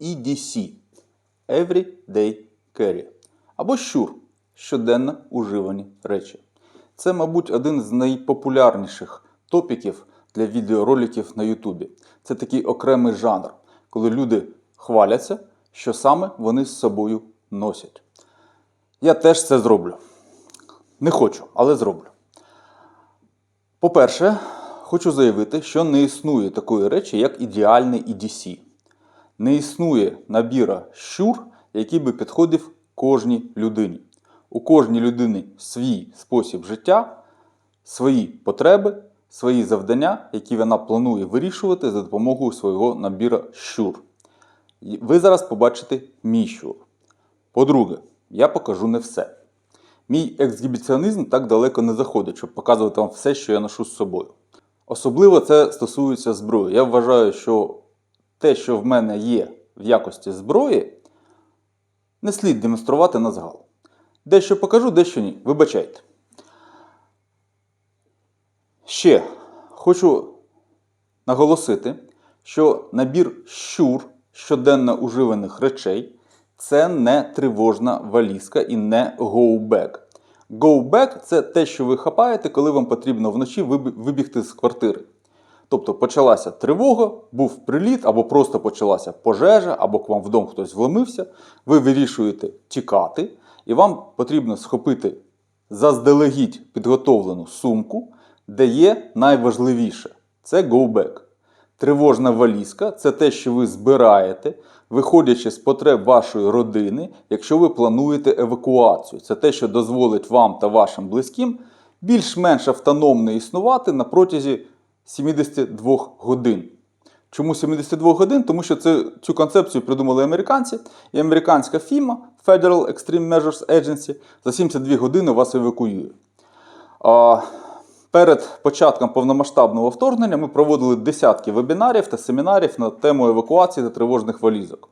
EDC Everyday Carry або щур щоденно уживані речі. Це, мабуть, один з найпопулярніших топіків для відеороликів на Ютубі. Це такий окремий жанр, коли люди хваляться, що саме вони з собою носять. Я теж це зроблю. Не хочу, але зроблю. По-перше, хочу заявити, що не існує такої речі, як ідеальний EDC. Не існує набіра щур, який би підходив кожній людині. У кожній людини свій спосіб життя, свої потреби, свої завдання, які вона планує вирішувати за допомогою свого набіра щур. Ви зараз побачите мій щур. По-друге, я покажу не все. Мій ексгібіціонізм так далеко не заходить, щоб показувати вам все, що я ношу з собою. Особливо це стосується зброї. Я вважаю, що те, що в мене є в якості зброї, не слід демонструвати на згал. Дещо покажу, дещо ні. Вибачайте. Ще хочу наголосити, що набір щур щоденно уживаних речей це не тривожна валізка і не go-bag. Go-bag – це те, що ви хапаєте, коли вам потрібно вночі вибігти з квартири. Тобто почалася тривога, був приліт, або просто почалася пожежа, або к вам вдома хтось вломився. Ви вирішуєте тікати, і вам потрібно схопити заздалегідь підготовлену сумку, де є найважливіше це go-bag. Тривожна валізка це те, що ви збираєте, виходячи з потреб вашої родини, якщо ви плануєте евакуацію. Це те, що дозволить вам та вашим близьким більш-менш автономно існувати на протязі 72 годин. Чому 72 годин? Тому що це, цю концепцію придумали американці, і американська FEMA, Federal Extreme Measures Agency, за 72 години вас евакуює. А, Перед початком повномасштабного вторгнення ми проводили десятки вебінарів та семінарів на тему евакуації та тривожних валізок.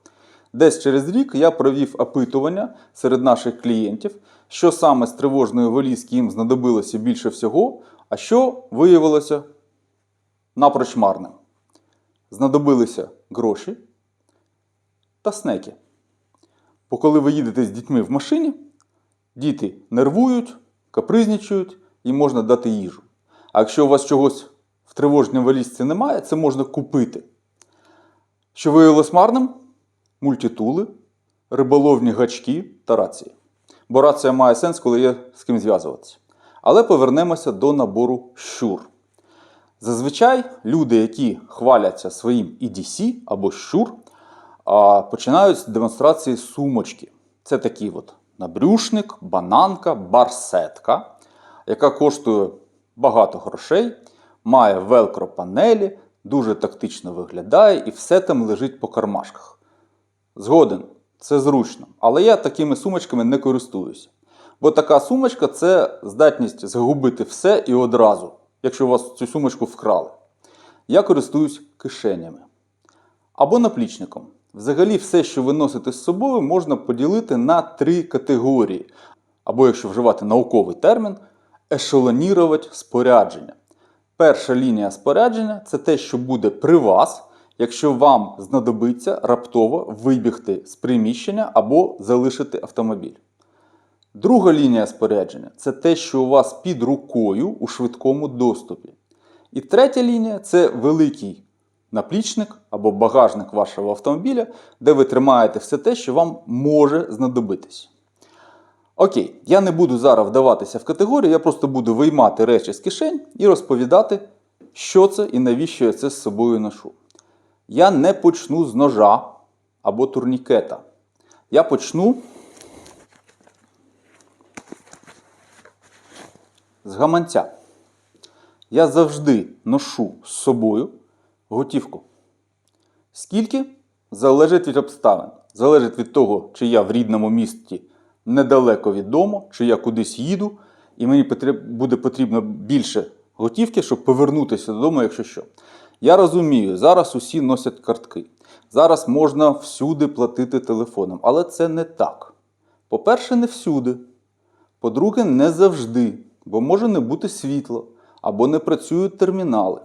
Десь через рік я провів опитування серед наших клієнтів, що саме з тривожної валізки їм знадобилося більше всього, а що виявилося напроч марним. Знадобилися гроші та снеки. Бо коли ви їдете з дітьми в машині, діти нервують, капризнічують, їм можна дати їжу. А якщо у вас чогось в тривожній валізці немає, це можна купити. Що виявилось марним? Мультитули, риболовні гачки та рації. Бо рація має сенс, коли є з ким зв'язуватися. Але повернемося до набору щур. Зазвичай люди, які хваляться своїм EDC або щур, починають з демонстрації сумочки. Це такий от набрюшник, бананка, барсетка, яка коштує багато грошей, має велкро панелі, дуже тактично виглядає і все там лежить по кармашках. Згоден, це зручно, але я такими сумочками не користуюся. Бо така сумочка це здатність загубити все і одразу, якщо у вас цю сумочку вкрали. Я користуюсь кишенями або наплічником. Взагалі, все, що ви носите з собою, можна поділити на три категорії. Або, якщо вживати науковий термін, ешелонірувати спорядження. Перша лінія спорядження це те, що буде при вас, якщо вам знадобиться раптово вибігти з приміщення або залишити автомобіль. Друга лінія спорядження це те, що у вас під рукою у швидкому доступі. І третя лінія це великий наплічник або багажник вашого автомобіля, де ви тримаєте все те, що вам може знадобитись. Окей, я не буду зараз вдаватися в категорію, я просто буду виймати речі з кишень і розповідати, що це і навіщо я це з собою ношу. Я не почну з ножа або турнікета. Я почну з гаманця. Я завжди ношу з собою готівку. Скільки? Залежить від обставин. Залежить від того, чи я в рідному місті недалеко від дому, чи я кудись їду, і мені буде потрібно більше готівки, щоб повернутися додому, якщо що. Я розумію, зараз усі носять картки. Зараз можна всюди платити телефоном, але це не так. По-перше, не всюди. По-друге, не завжди, бо може не бути світла або не працюють термінали.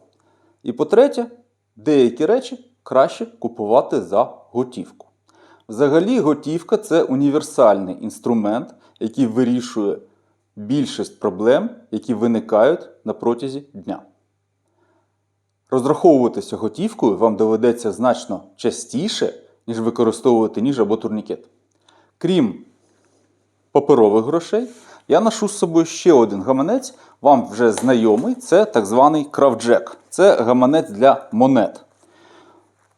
І по-третє, деякі речі краще купувати за готівку. Взагалі, готівка це універсальний інструмент, який вирішує більшість проблем, які виникають на протязі дня. Розраховуватися готівкою вам доведеться значно частіше, ніж використовувати ніж або турнікет. Крім паперових грошей, я ношу з собою ще один гаманець, вам вже знайомий, це так званий кравджек. Це гаманець для монет.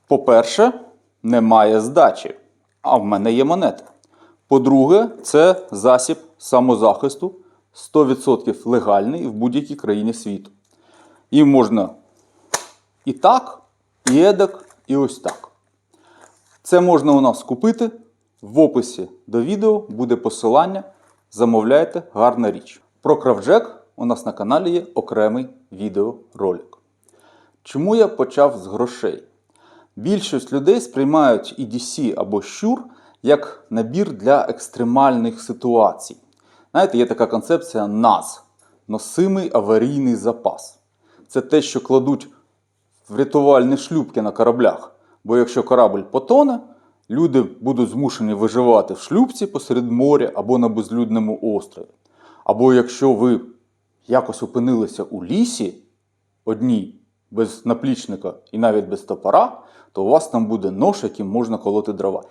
По-перше, немає здачі, а в мене є монети. По-друге, це засіб самозахисту 100% легальний в будь-якій країні світу. І можна і так, і едак, і ось так. Це можна у нас купити. В описі до відео буде посилання. Замовляйте гарна річ. Про кравджек у нас на каналі є окремий відеоролик. Чому я почав з грошей? Більшість людей сприймають EDC або щур як набір для екстремальних ситуацій. Знаєте, є така концепція НАЗ носимий аварійний запас. Це те, що кладуть в рятувальні шлюпки на кораблях. Бо якщо корабль потоне, люди будуть змушені виживати в шлюпці посеред моря або на безлюдному острові. Або якщо ви якось опинилися у лісі одній, без наплічника і навіть без топора, то у вас там буде нож, яким можна колоти дрова.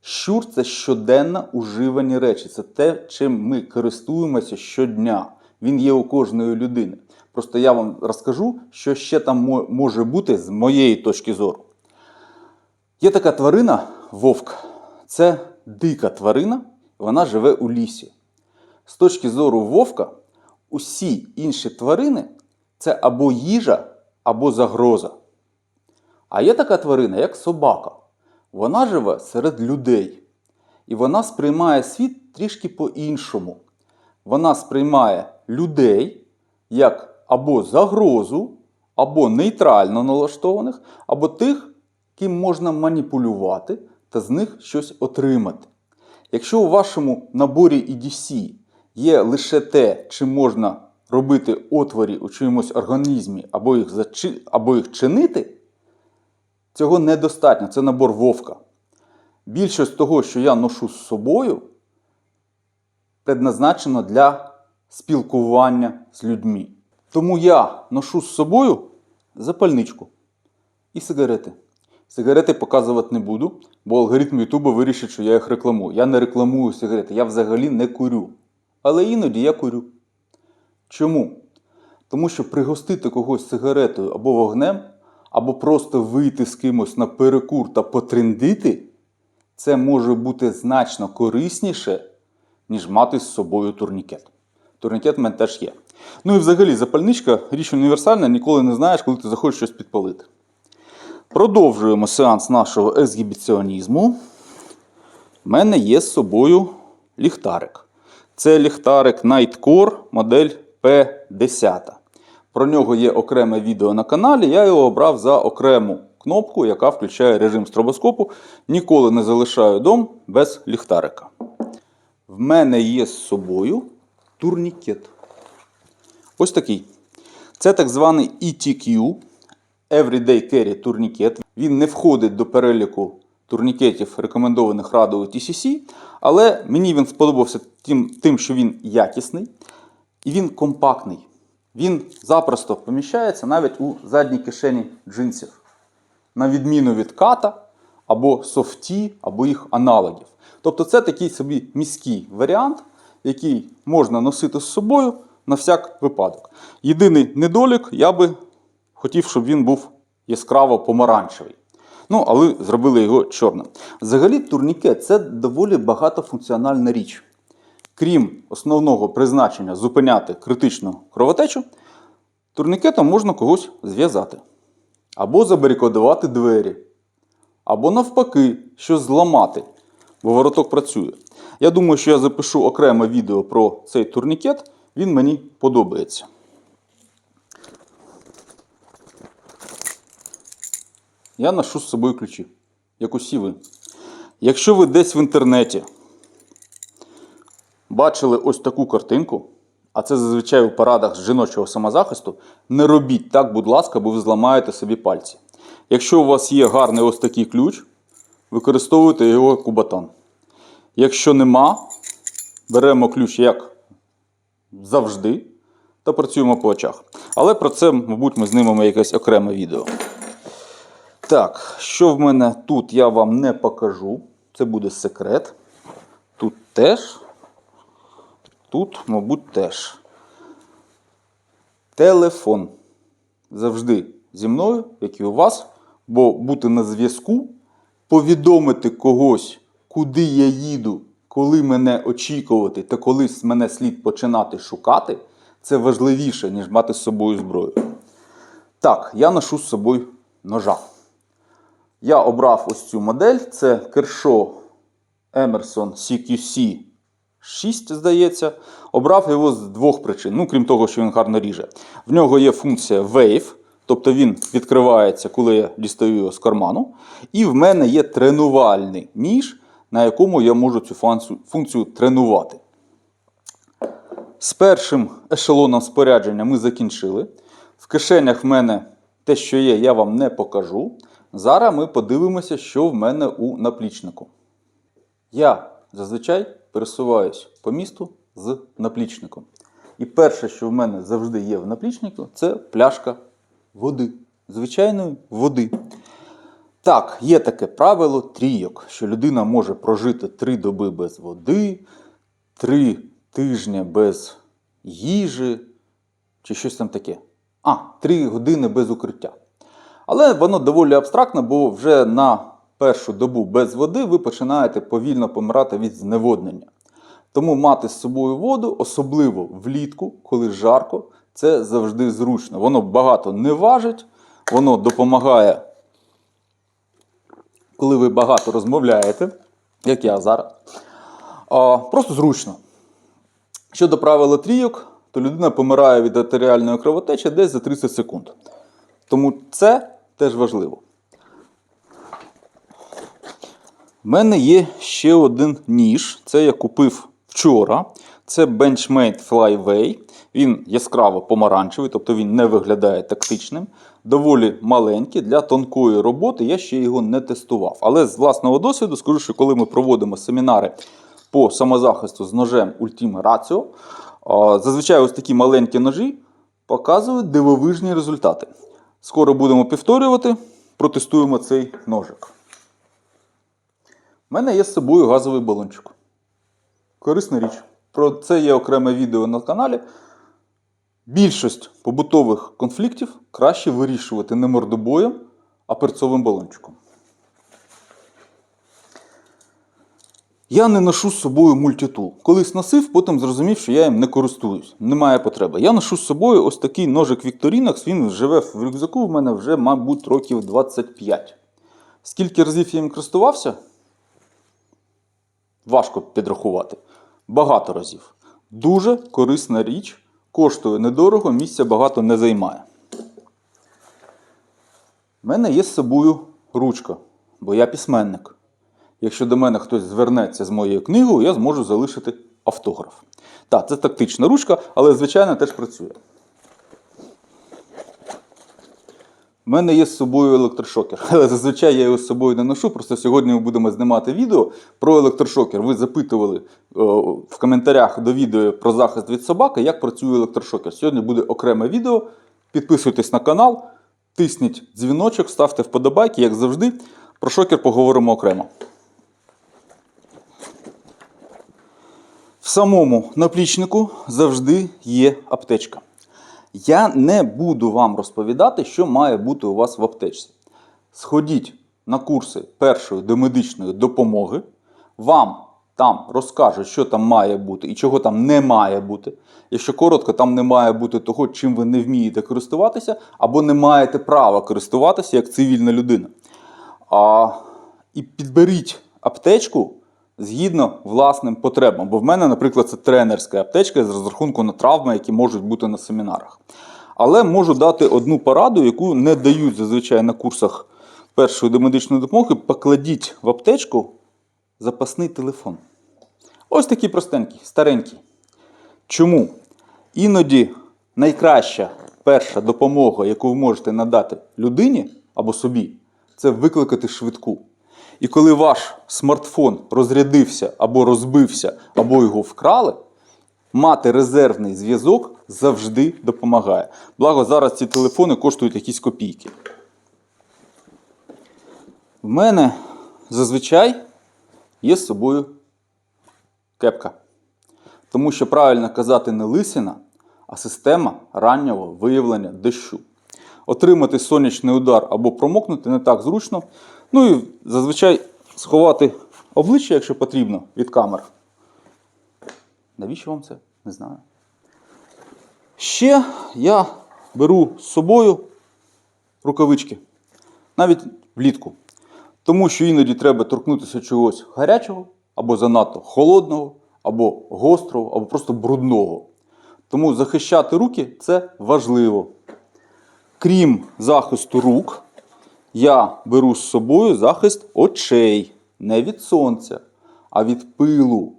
Щур це щоденно уживані речі. Це те, чим ми користуємося щодня. Він є у кожної людини. Просто я вам розкажу, що ще там може бути з моєї точки зору. Є така тварина вовк. Це дика тварина, вона живе у лісі. З точки зору вовка, усі інші тварини це або їжа, або загроза. А є така тварина, як собака. Вона живе серед людей. І вона сприймає світ трішки по-іншому. Вона сприймає людей як або загрозу, або нейтрально налаштованих, або тих, ким можна маніпулювати та з них щось отримати. Якщо у вашому наборі EDC є лише те, чим можна робити отворі у чиємусь організмі, або їх, зачи... або їх чинити, цього недостатньо. Це набор вовка. Більшість того, що я ношу з собою, предназначено для спілкування з людьми. Тому я ношу з собою запальничку і сигарети. Сигарети показувати не буду, бо алгоритм Ютуба вирішить, що я їх рекламую. Я не рекламую сигарети, я взагалі не курю. Але іноді я курю. Чому? Тому що пригостити когось сигаретою або вогнем, або просто вийти з кимось на перекур та потрендити, це може бути значно корисніше, ніж мати з собою турнікет. Турнікет в мене теж є. Ну і взагалі запальничка річ універсальна, ніколи не знаєш, коли ти захочеш щось підпалити. Продовжуємо сеанс нашого ексгібіціонізму. У мене є з собою ліхтарик. Це ліхтарик Nightcore модель P10. Про нього є окреме відео на каналі. Я його обрав за окрему кнопку, яка включає режим стробоскопу. Ніколи не залишаю дом без ліхтарика. В мене є з собою турнікет. Ось такий. Це так званий ETQ Everyday Carry турнікет. Він не входить до переліку турнікетів, рекомендованих радою TCC, але мені він сподобався тим, тим, що він якісний і він компактний. Він запросто поміщається навіть у задній кишені джинсів. На відміну від ката або софті, або їх аналогів. Тобто це такий собі міський варіант, який можна носити з собою на всяк випадок. Єдиний недолік, я би хотів, щоб він був яскраво помаранчевий. Ну, але зробили його чорним. Взагалі, турнікет це доволі багатофункціональна річ. Крім основного призначення зупиняти критичну кровотечу, турнікетом можна когось зв'язати. Або забарикадувати двері. Або навпаки, щось зламати, бо вороток працює. Я думаю, що я запишу окреме відео про цей турнікет, він мені подобається. Я ношу з собою ключі, як усі ви. Якщо ви десь в інтернеті бачили ось таку картинку, а це зазвичай у парадах з жіночого самозахисту, не робіть так, будь ласка, бо ви зламаєте собі пальці. Якщо у вас є гарний ось такий ключ, використовуйте його як кубатан. Якщо нема, беремо ключ як завжди та працюємо по очах. Але про це, мабуть, ми знімемо якесь окреме відео. Так, що в мене тут я вам не покажу. Це буде секрет. Тут теж. Тут, мабуть, теж. Телефон. Завжди зі мною, як і у вас. Бо бути на зв'язку, повідомити когось, куди я їду, коли мене очікувати та коли мене слід починати шукати, це важливіше, ніж мати з собою зброю. Так, я ношу з собою ножа. Я обрав ось цю модель. Це Kershaw Emerson CQC 6, здається. Обрав його з двох причин. Ну, крім того, що він гарно ріже. В нього є функція Wave, тобто він відкривається, коли я дістаю його з карману. І в мене є тренувальний ніж, на якому я можу цю функцію, тренувати. З першим ешелоном спорядження ми закінчили. В кишенях в мене те, що є, я вам не покажу. Зараз ми подивимося, що в мене у наплічнику. Я зазвичай пересуваюсь по місту з наплічником. І перше, що в мене завжди є в наплічнику, це пляшка води. Звичайної води. Так, є таке правило трійок, що людина може прожити три доби без води, три тижні без їжі, чи щось там таке. А, три години без укриття. Але воно доволі абстрактно, бо вже на першу добу без води ви починаєте повільно помирати від зневоднення. Тому мати з собою воду, особливо влітку, коли жарко, це завжди зручно. Воно багато не важить, воно допомагає, коли ви багато розмовляєте, як я зараз. А, Просто зручно. Щодо правила трійок, то людина помирає від артеріальної кровотечі десь за 30 секунд. Тому це теж важливо. У мене є ще один ніж. Це я купив вчора. Це Benchmade Flyway. Він яскраво помаранчевий, тобто він не виглядає тактичним. Доволі маленький для тонкої роботи. Я ще його не тестував. Але з власного досвіду скажу, що коли ми проводимо семінари по самозахисту з ножем Ultima Ratio, зазвичай ось такі маленькі ножі показують дивовижні результати. Скоро будемо повторювати, протестуємо цей ножик. У мене є з собою газовий балончик. Корисна річ. Про це є окреме відео на каналі. Більшість побутових конфліктів краще вирішувати не мордобоєм, а перцовим балончиком. Я не ношу з собою мультитул. Колись носив, потім зрозумів, що я їм не користуюсь. Немає потреби. Я ношу з собою ось такий ножик Victorinox, він живе в рюкзаку в мене вже, мабуть, років 25. Скільки разів я їм користувався? Важко підрахувати. Багато разів. Дуже корисна річ, коштує недорого, місця багато не займає. У мене є з собою ручка, бо я письменник. Якщо до мене хтось звернеться з моєю книгою, я зможу залишити автограф. Так, це тактична ручка, але, звичайно, теж працює. У мене є з собою електрошокер, але зазвичай я його з собою не ношу. Просто сьогодні ми будемо знімати відео про електрошокер. Ви запитували о, в коментарях до відео про захист від собаки, як працює електрошокер. Сьогодні буде окреме відео. Підписуйтесь на канал, тисніть дзвіночок, ставте вподобайки, як завжди. Про шокер поговоримо окремо. В самому наплічнику завжди є аптечка. Я не буду вам розповідати, що має бути у вас в аптечці. Сходіть на курси першої домедичної допомоги. Вам там розкажуть, що там має бути і чого там не має бути. Якщо коротко, там не має бути того, чим ви не вмієте користуватися, або не маєте права користуватися як цивільна людина. А, І підберіть аптечку згідно власним потребам. Бо в мене, наприклад, це тренерська аптечка з розрахунку на травми, які можуть бути на семінарах. Але можу дати одну пораду, яку не дають зазвичай на курсах першої домедичної допомоги. Покладіть в аптечку запасний телефон. Ось такий простенький, старенький. Чому? Іноді найкраща перша допомога, яку ви можете надати людині або собі, це викликати швидку. І коли ваш смартфон розрядився або розбився, або його вкрали, мати резервний зв'язок завжди допомагає. Благо, зараз ці телефони коштують якісь копійки. В мене зазвичай є з собою кепка. Тому що правильно казати не лисина, а система раннього виявлення дощу. Отримати сонячний удар або промокнути не так зручно. Ну і зазвичай сховати обличчя, якщо потрібно, від камер. Навіщо вам це? Не знаю. Ще я беру з собою рукавички. Навіть влітку. Тому що іноді треба торкнутися чогось гарячого, або занадто холодного, або гострого, або просто брудного. Тому захищати руки це важливо. Крім захисту рук, я беру з собою захист очей. Не від сонця, а від пилу.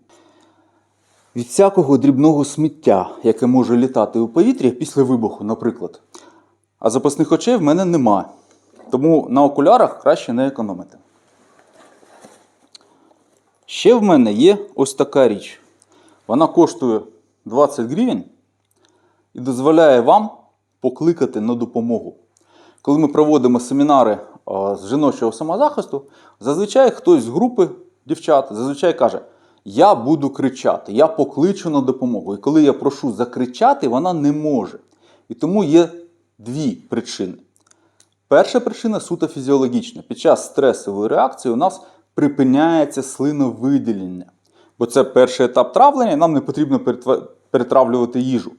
Від всякого дрібного сміття, яке може літати у повітрі після вибуху, наприклад. А запасних очей в мене нема. Тому на окулярах краще не економити. Ще в мене є ось така річ. Вона коштує 20 гривень і дозволяє вам покликати на допомогу. Коли ми проводимо семінари з жіночого самозахисту, зазвичай хтось з групи дівчат зазвичай каже: Я буду кричати, я покличу на допомогу. І коли я прошу закричати, вона не може. І тому є дві причини. Перша причина суто фізіологічна. Під час стресової реакції у нас припиняється слиновиділення. Бо це перший етап травлення, нам не потрібно перетравлювати їжу.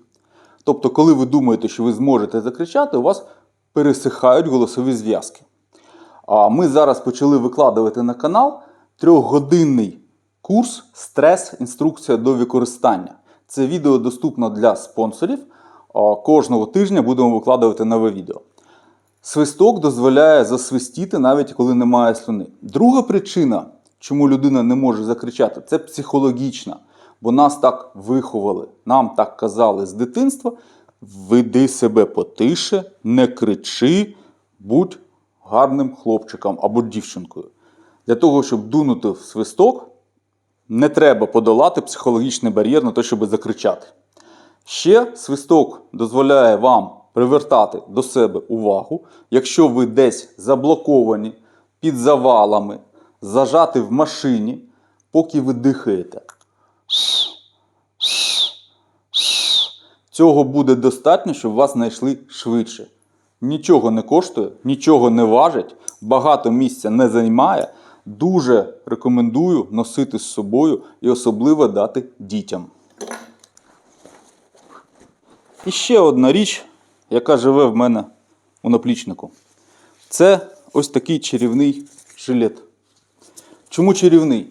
Тобто, коли ви думаєте, що ви зможете закричати, у вас пересихають голосові зв'язки. Ми зараз почали викладувати на канал трьохгодинний курс Стрес інструкція до використання. Це відео доступно для спонсорів. Кожного тижня будемо викладувати нове відео. Свисток дозволяє засвистіти навіть коли немає слюни. Друга причина, чому людина не може закричати, це психологічна. Бо нас так виховали, нам так казали з дитинства: веди себе потише, не кричи, будь гарним хлопчиком або дівчинкою. Для того, щоб дунути в свисток, не треба подолати психологічний бар'єр на те, щоб закричати. Ще свисток дозволяє вам привертати до себе увагу, якщо ви десь заблоковані під завалами, зажати в машині, поки ви дихаєте. Цього буде достатньо, щоб вас знайшли швидше. Нічого не коштує, нічого не важить, багато місця не займає. Дуже рекомендую носити з собою і особливо дати дітям. І ще одна річ, яка живе в мене у наплічнику. Це ось такий чарівний жилет. Чому чарівний?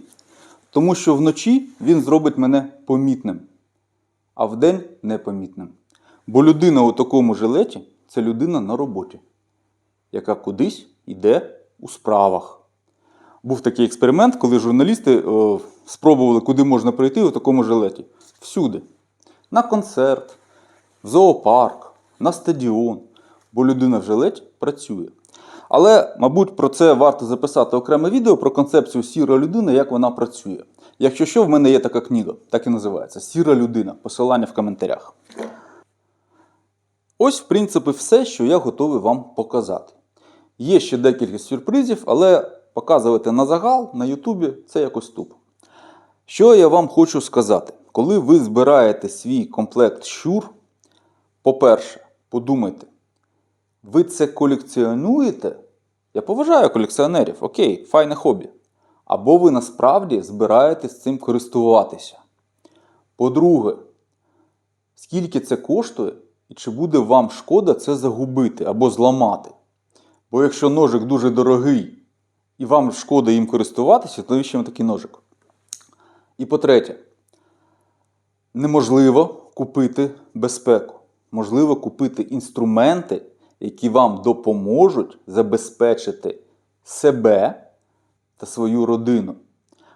Тому що вночі він зробить мене помітним, а вдень непомітним. Бо людина у такому жилеті це людина на роботі, яка кудись йде у справах. Був такий експеримент, коли журналісти е, спробували, куди можна прийти у такому жилеті. Всюди. На концерт, в зоопарк, на стадіон, бо людина в жилеті працює. Але, мабуть, про це варто записати окреме відео про концепцію сіра людина, як вона працює. Якщо що, в мене є така книга, так і називається Сіра людина. Посилання в коментарях. Ось, в принципі, все, що я готовий вам показати. Є ще декілька сюрпризів, але показувати на загал на Ютубі це якось тупо. Що я вам хочу сказати? Коли ви збираєте свій комплект щур, по-перше, подумайте, ви це колекціонуєте? Я поважаю колекціонерів, окей, файне хобі. Або ви насправді збираєтесь цим користуватися. По-друге, скільки це коштує і чи буде вам шкода це загубити або зламати? Бо якщо ножик дуже дорогий і вам шкода їм користуватися, то навіщо вам такий ножик? І по-третє, неможливо купити безпеку. Можливо купити інструменти, які вам допоможуть забезпечити себе та свою родину.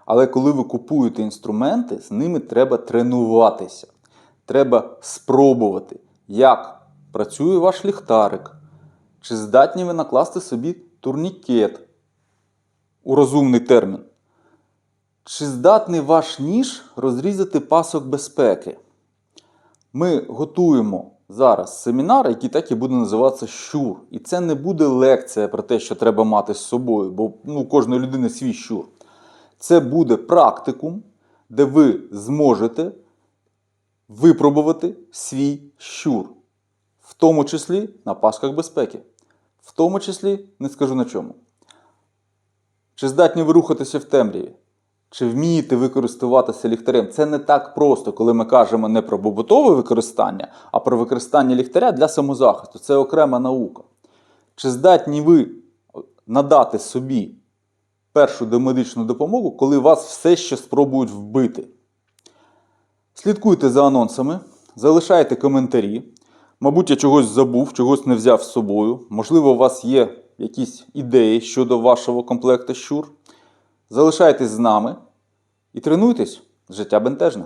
Але коли ви купуєте інструменти, з ними треба тренуватися. Треба спробувати, як працює ваш ліхтарик, чи здатні ви накласти собі турнікет у розумний термін. Чи здатний ваш ніж розрізати пасок безпеки? Ми готуємо зараз семінар, який так і буде називатися щур. І це не буде лекція про те, що треба мати з собою, бо ну, у кожної людини свій щур. Це буде практикум, де ви зможете випробувати свій щур, в тому числі на пасках безпеки, в тому числі не скажу на чому. Чи здатні ви рухатися в темряві? Чи вмієте ви користуватися ліхтарем? Це не так просто, коли ми кажемо не про побутове використання, а про використання ліхтаря для самозахисту. Це окрема наука. Чи здатні ви надати собі першу домедичну допомогу, коли вас все ще спробують вбити? Слідкуйте за анонсами, залишайте коментарі. Мабуть, я чогось забув, чогось не взяв з собою. Можливо, у вас є якісь ідеї щодо вашого комплекту щур. Залишайтесь з нами і тренуйтесь. Життя бентежне.